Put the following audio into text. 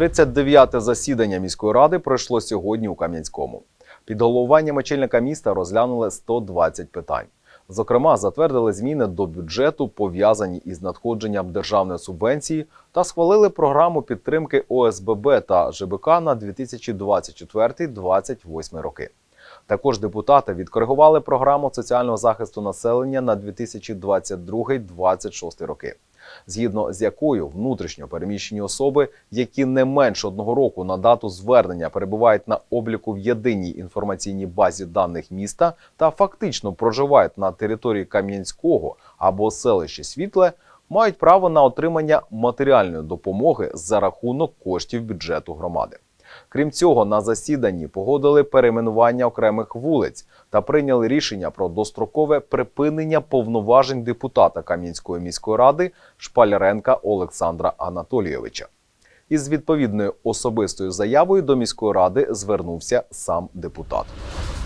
39-те засідання міської ради пройшло сьогодні у Кам'янському. Під головуванням очільника міста розглянули 120 питань. Зокрема, затвердили зміни до бюджету, пов'язані із надходженням державної субвенції, та схвалили програму підтримки ОСББ та ЖБК на 2024-2028 роки. Також депутати відкоригували програму соціального захисту населення на 2022-2026 роки, згідно з якою внутрішньо переміщені особи, які не менше одного року на дату звернення перебувають на обліку в єдиній інформаційній базі даних міста та фактично проживають на території Кам'янського або селища Світле, мають право на отримання матеріальної допомоги за рахунок коштів бюджету громади. Крім цього, на засіданні погодили перейменування окремих вулиць та прийняли рішення про дострокове припинення повноважень депутата Кам'янської міської ради Шпаляренка Олександра Анатолійовича. Із відповідною особистою заявою до міської ради звернувся сам депутат.